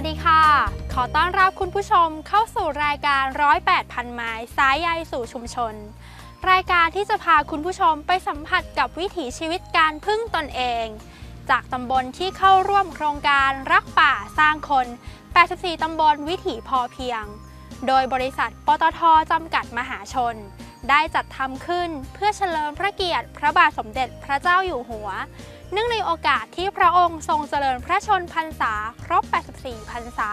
วัสดีค่ะ ขอต้อนรับคุณผู้ชมเข้าสู่รายการร้อยแปดพันไม้สายใยสู่ชุมชน รายการที่จะพาคุณผู้ชมไปสัมผัสกับวิถีชีวิตการพึ่งตนเอง จากตำบลที่เข้าร่วมโครงการรักป่าสร้างคน 84 ตำบลวิถีพอเพียง โดยบริษัทปตทจำกัดมหาชน ได้จัดทำขึ้นเพื่อเฉลิมพระเกียรติพระบาทสมเด็จพระเจ้าอยู่หัว เนื่องในโอกาสที่พระองค์ทรงเจริญพระชนพรรษาครบ 84 พรรษา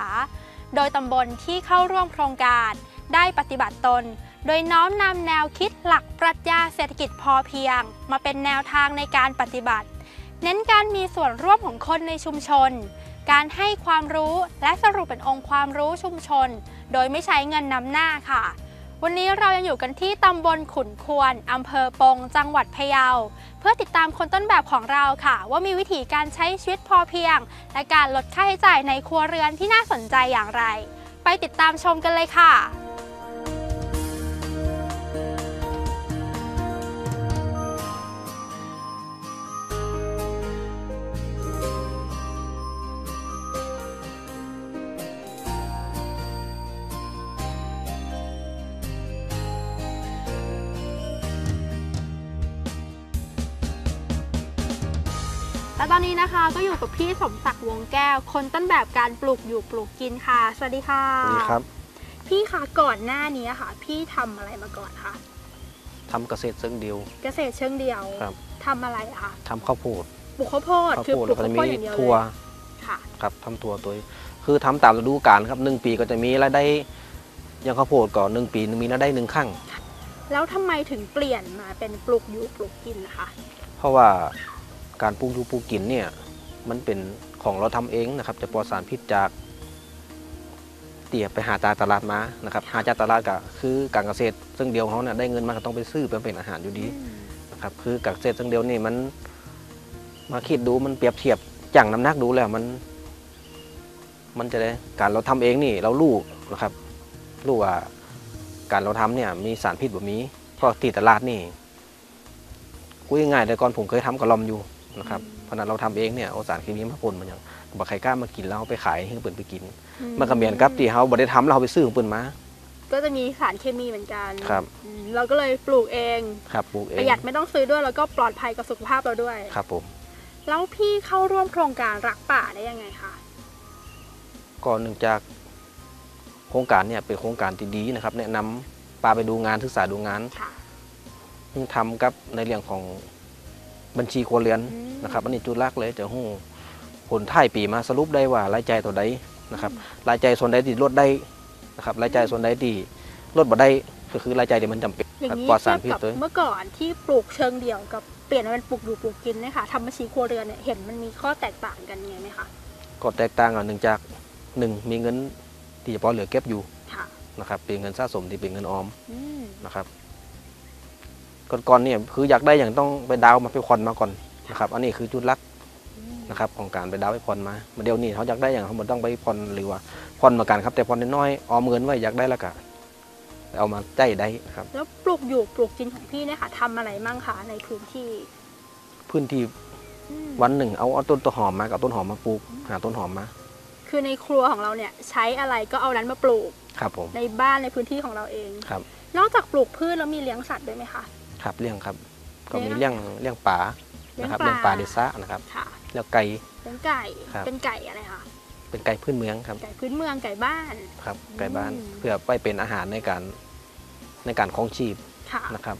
โดยตำบลที่เข้าร่วมโครงการได้ปฏิบัติตน โดยน้อมนำแนวคิดหลักปรัชญาเศรษฐกิจพอเพียง มาเป็นแนวทางในการปฏิบัติ เน้นการมีส่วนร่วมของคนในชุมชน การให้ความรู้และสรุปเป็นองค์ความรู้ชุมชน โดยไม่ใช้เงินนำหน้าค่ะ วันนี้เรายังอยู่กันที่ตำบลขุนควรอำเภอปง จังหวัดพะเยา เพื่อติดตามคนต้นแบบของเราค่ะ ว่ามีวิธีการใช้ชีวิตพอเพียง และการลดค่าใช้จ่ายในครัวเรือนที่น่าสนใจอย่างไร ไปติดตามชมกันเลยค่ะ และตอนนี้นะคะก็อยู่กับพี่สมศักดิ์วงแก้ว คนต้นแบบการปลูกอยู่ปลูกกินค่ะ สวัสดีค่ะ สวัสดีครับ พี่คะก่อนหน้านี้ค่ะ พี่ทำอะไรมาก่อนคะทำเกษตรเชิงเดียว เกษตรเชิงเดียวครับ ทำอะไรอะคะทำข้าวโพดปลูกข้าวโพดข้าวคือโพดปลูแล้กวก็ข้าวจะโพมีดอย่างเดียวถั่วเลยค่ะ ครับทำถั่วตัว คือทำตามฤดูกาลครับหนึ่งปีก็จะมีรายได้อย่างข้าวโพดก่อนหนึ่งปีหนึ่งมีรายได้หนึ่งครั้ง แล้วทำไมถึงเปลี่ยนมาเป็นปลูกอยู่ปลูกกินนะคะ เพราะว่า การปลูกอยู่ปลูกกินเนี่ยมันเป็นของเราทำเองนะครับ จะปลอดสารพิษจากเตียไปหาจากตลาดมานะครับหาจากตลาดก็คือการเกษตร ซึ่งเดียวเขาเนี่ยได้เงินมาก็ต้องไปซื้อไปเป็นอาหารอยู่ดีนะครับ คือกับเศษทั้งเดียวนี่มันมาคิดดูมันเปรียบเทียบจังน้ำหนักดูแล้วมัน มันจะได้การเราทำเองนี่เรารู้นะครับรู้ว่าการเราทำเนี่ยมีสารพิษแบบนี้เพราะตีตลาดนี่คุยง่ายๆแต่ก่อนผมเคยทำกระลอมอยู่ นะครับเพราะฉะนั้นเราทำเองเนี่ยเอาสารเคมีมาปนมันอย่างบักไข่กล้ามากินแล้วเอาไปขายให้เปิดไปกินมันก็เหมือนกับที่เขาบ่ได้ทำแล้วเราไปซื้อของเปิ่นมา ก็จะมีสารเคมีเหมือนกันครับอืมเราก็เลยปลูกเองครับปลูกเอปงระหยัดไม่ต้องซื้อด้วยแล้วก็ปลอดภัยกับสุขภาพเราด้วยครับผมแล้วพี่เข้าร่วมโครงการรักป่าได้ยังไงคะก่อนหนึ่งจากโครงการเนี่ยเป็นโครงการที่ดีนะครับ แนะนำปาไปดูงานศึกษาดูงานค่ะทำกับในเรื่องของ บัญชีครัวเรือนอืมนะครับอันนี้จุดแรกเลยจะหู้ผลท้ายปีมาสรุปได้ว่ารายจ่ายตัวใดนะครับรายจ่ายส่วนใดที่ลดได้นะครับรายจ่ายส่วนใดที่ลดบ่ได้ก็คือรายจ่ายที่มันจำเป็นอย่างครับนี้ปลอดเทีสายรบพิษกับเลยเมื่อก่อนที่ปลูกเชิงเดี่ยวกับเปลี่ยนมาเป็นปลูกอยู่ปลูกกินเนี่ยค่ะทำบัญชีครัวเรือนเนี่ยเห็นมันมีข้อแตกต่างกันยังไงไหมคะก็แตกต่างกันหนึ่งจากหนึ่งมีเงินที่จะพอเหลือเก็บอยู่ค่ะนะครับเป็นเงินสะสมที่เป็นเงินออมอืมนะครับ ก่อนๆเนี่ยคืออยากได้อย่างต้องไปดาวน์มาไปผ่อนมาก่อนนะครับ อันนี้คือจุดหลักอืมนะครับของการไปดาวน์ไปผ่อนมามาเดี๋ยวนี้เขาอยากได้อย่างเขาบ่ต้องไปผ่อนหรือว่าผ่อนมากันครับ แต่ผ่อนน้อยๆออมเงินไว้อยากได้แล้วก็เอามาใจได้ครับแล้วปลูกอยู่ปลูกกินของพี่เนี่ยค่ะทำอะไรมั่งคะในพื้นที่ พื้นที่อืมวันหนึ่งเอาเอาต้นตัวหอมมากับต้นหอมมาปลูกหาต้นหอมมา คือในครัวของเราเนี่ยใช้อะไรก็เอานั้นมาปลูกครับผมในบ้านในพื้นที่ของเราเองครับ นอกจากปลูกพืชแล้วมีเลี้ยงสัตว์ด้วยไหมคะ ครับเลี้ยงครับก็เลี้มียงเลี้ยงเลี้ยงป่าเลี้ยงนะครับปลาเลี้ยงปลาเดซ่านะครับค่ะเลี้ยงไก่เลี้ยงไก่ครับเป็นไก่อะไรคะเป็นไก่พื้นเมืองครับไก่พื้นเมืองไก่บ้านครับไก่บ้านอืมเพื่อไปเป็นอาหารในการในการครองชีพค่ะนะครับ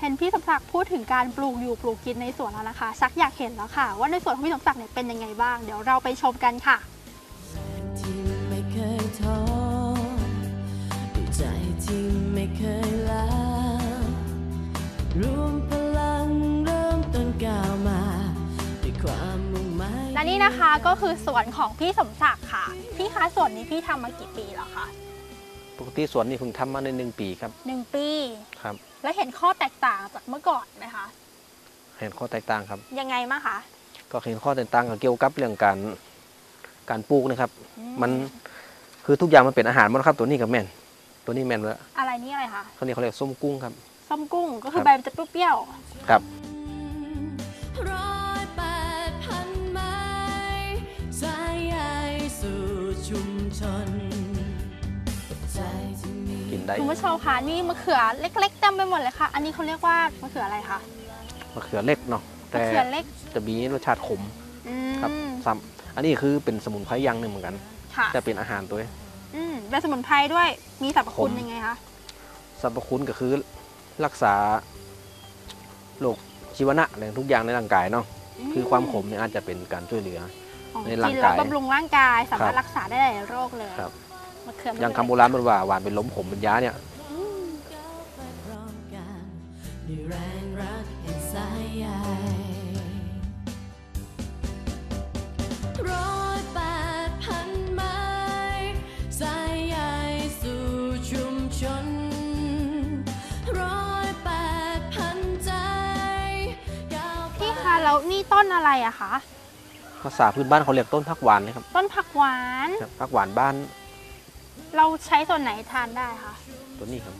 เห็นพี่สมศักดิ์พูดถึงการปลูกอยู่ปลูกกินในสวนแล้วนะคะชักอยากเห็นแล้วค่ะ ว่าในสวนของพี่สมศักดิ์เนี่ยเป็นยังไงบ้าง เดี๋ยวเราไปชมกันค่ะ และนี่นะคะก็คือสวนของพี่สมศักดิ์ค่ะ พี่คะสวนนี้พี่ทำมากี่ปีแล้วคะปกติสวนนี่เพิ่งทำมาในหนึ่งปีครับหนึ่งปี ครับ แล้วเห็นข้อแตกต่างจากเมื่อก่อนไหมคะเห็นข้อแตกต่างครับ ยังไงบ้างคะก็เห็นข้อแตกต่างกับเกี่ยวกับเรื่องการการปลูกนะครับ อืมันคือทุกอย่างมันเป็นอาหารหมดครับ ตัวนี้กับแม่น ตัวนี้แม่นแล้วอะไรนี่อะไรคะเขาเรียกเขาเรียกส้มกุ้งครับ ส้มกุ้งก็คือครับใบมันจะเปรี้ยวครับร้ ชชนใจที่มีกินได้คุณผู้ชมคะนี่มะเขือเล็ก ๆเต็มไปหมดเลยค่ะ อันนี้เขาเรียกว่ามะเขืออะไรคะมะเขือเล็กเนาะมะแต่เขือเล็กจะมีรสชาติขมอืมครับซ้ำอันนี้คือเป็นสมุนไพรอย่างหนึ่งเหมือนกัน ค่ะจะเป็นอาหารตัว อืมเป็นสมุนไพรด้วยมีสรรพคุณขมยังไงคะสรรพคุณก็คือรักษาโรคชีวนะอะไรทุกอย่างในร่างกายเนาะคือความขมเนี่ยอาจจะเป็นการช่วยเหลืออ๋อ ในร่างกินแล้วกาย บำรุงร่างกายสามารถครับรักษาได้หลายโรคเลยครับ มะเขืออย่างคำโบราณมันว่าหวานเป็นล้มขมเป็นยาเนี่ยก้าวไปพร้อมกันด้วยแรงรักแห่งสายใยร้อยแปดพันไม้สายใยสู่ชุมชนร้อยแปดพันใจก้าวไป พี่คะแล้วนี่ต้นอะไรอะคะ ภาษาพื้นบ้านเขาเรียกต้นผักหวานนะครับต้นผักหวาน ครับผักหวานบ้าน เราใช้ส่วนไหนทานได้คะตัวนี้ครับ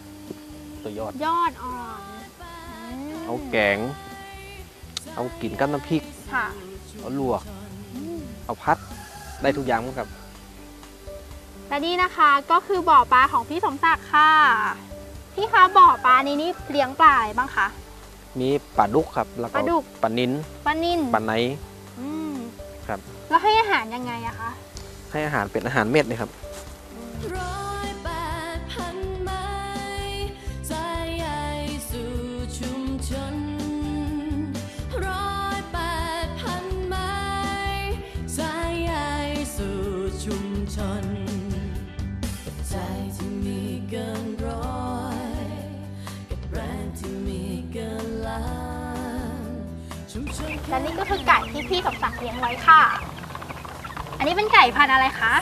ตัวยอด ยอดอ่อนอืมเอาแกง เอากินกับน้ำพริก ค่ะเอาลวกเอาพัด ได้ทุกอย่างหมดครับ และนี่นะคะก็คือบ่อปลาของพี่สมศักดิ์ค่ะพี่คะบ่อปลานี้นี่เลี้ยงปลาอะไรบ้างคะ มีปลาดุกครับ แล้วก็ปลาดุก ปลานินปลานิ่นปลาไหนอืม ครับ แล้วให้อาหารยังไงอะคะให้อาหารเป็นอาหารเม็ดนะครับ ร้อยแปดพันไม้สายใยสู่ชุมชน ร้อยแปดพันไม้สายใยสู่ชุมชน กับใจที่มีเกินร้อย กับแรงที่มีเกินล้านชุมชน และนี่ก็คือไก่ที่พี่สมศักดิ์เลี้ยงไว้ค่ะ อันนี้เป็นไก่พันธุ์อะไรคะ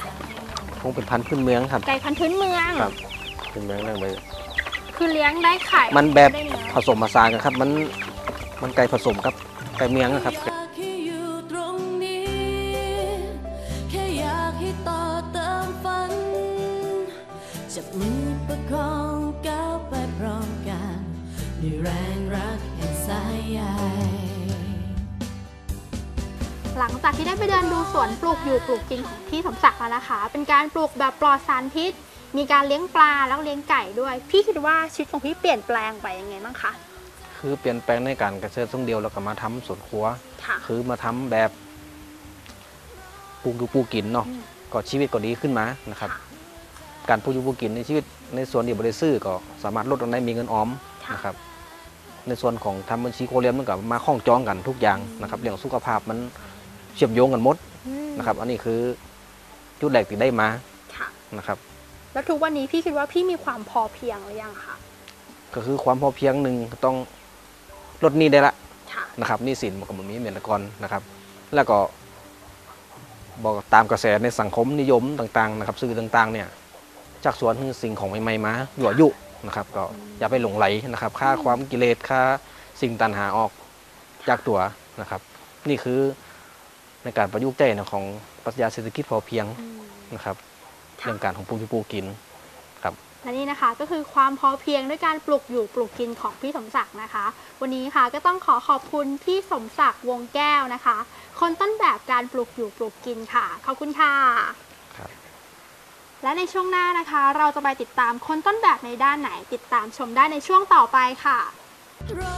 คงเป็นพันธุ์พื้นเมืองครับ ไก่พันธุ์พื้นเมือง ครับพื้นเมืองนั่งไปคือเลี้ยงได้ขายมันแบบได้เนื้อ ผสมผสานกันครับ มัน มันไก่ผสมกับ ไก่เมืองนะครับ ลังจากที่ได้ไปเดินดูสวนปลูกอยู่ปลูกกินของพี่สมศักดิ์แล้วนะคะเป็นการปลูกแบบปลอดสารพิษ มีการเลี้ยงปลาแล้วเลี้ยงไก่ด้วย พี่คิดว่าชีวิตของพี่เปลี่ยนแปลงไปยังไงบ้างคะ คือเปลี่ยนแปลงในการเกษตรทรงเดียวแล้วก็มาทำสวนครัวค่ะคือมาทำแบบปลูกอยู่ปลูกกินเนาะอืมก็ชีวิตก็ดีขึ้นมานะครับ การปลูกอยู่ปลูกกินในชีวิตในส่วนที่บริซื้อก็สามารถลดลงได้มีเงินออมค่ะนะครับในส่วนของทำบัญชีโครเรียนมันก็มาข้องจองกันทุกอย่างนะครับเรื่องสุขภาพมัน เชื่อมโยงกันหมดอืมนะครับ อันนี้คือจุดแรกที่ได้มาค่ะนะครับ แล้วทุกวันนี้พี่คิดว่าพี่มีความพอเพียงหรือยังคะก็คือความพอเพียงหนึ่งต้องลดหนี้ได้ละค่ะนะครับหนี่สินมันก็มันมีเหมือนแต่ก่อนนะครับ แล้วก็บอกตามกระแสในสังคมนิยมต่างๆนะครับสื่อต่างๆ เนี่ยจากสวนคือสิ่งของใหม่ๆมาหยั่วยุนะครับ ก็อย่าไปหลงไหลนะครับ ค่าความกิเลสค่าสิ่งตันหาออกจากตัวนะครับ นี่คือ ในการประยุกต์ใจนะของปรัชญาเศรษฐกิจพอเพียงอืมนะครับค่ะเรื่องการของปลูกที่ปลูกกินและนี่นะคะก็คือความพอเพียงด้วยการปลูกอยู่ปลูกกินของพี่สมศักดิ์นะคะ วันนี้ค่ะก็ต้องขอขอบคุณพี่สมศักดิ์วงแก้วนะคะ คนต้นแบบการปลูกอยู่ปลูกกินค่ะขอบคุณค่ะครับและในช่วงหน้านะคะ เราจะไปติดตามคนต้นแบบในด้านไหนติดตามชมได้ในช่วงต่อไปค่ะร้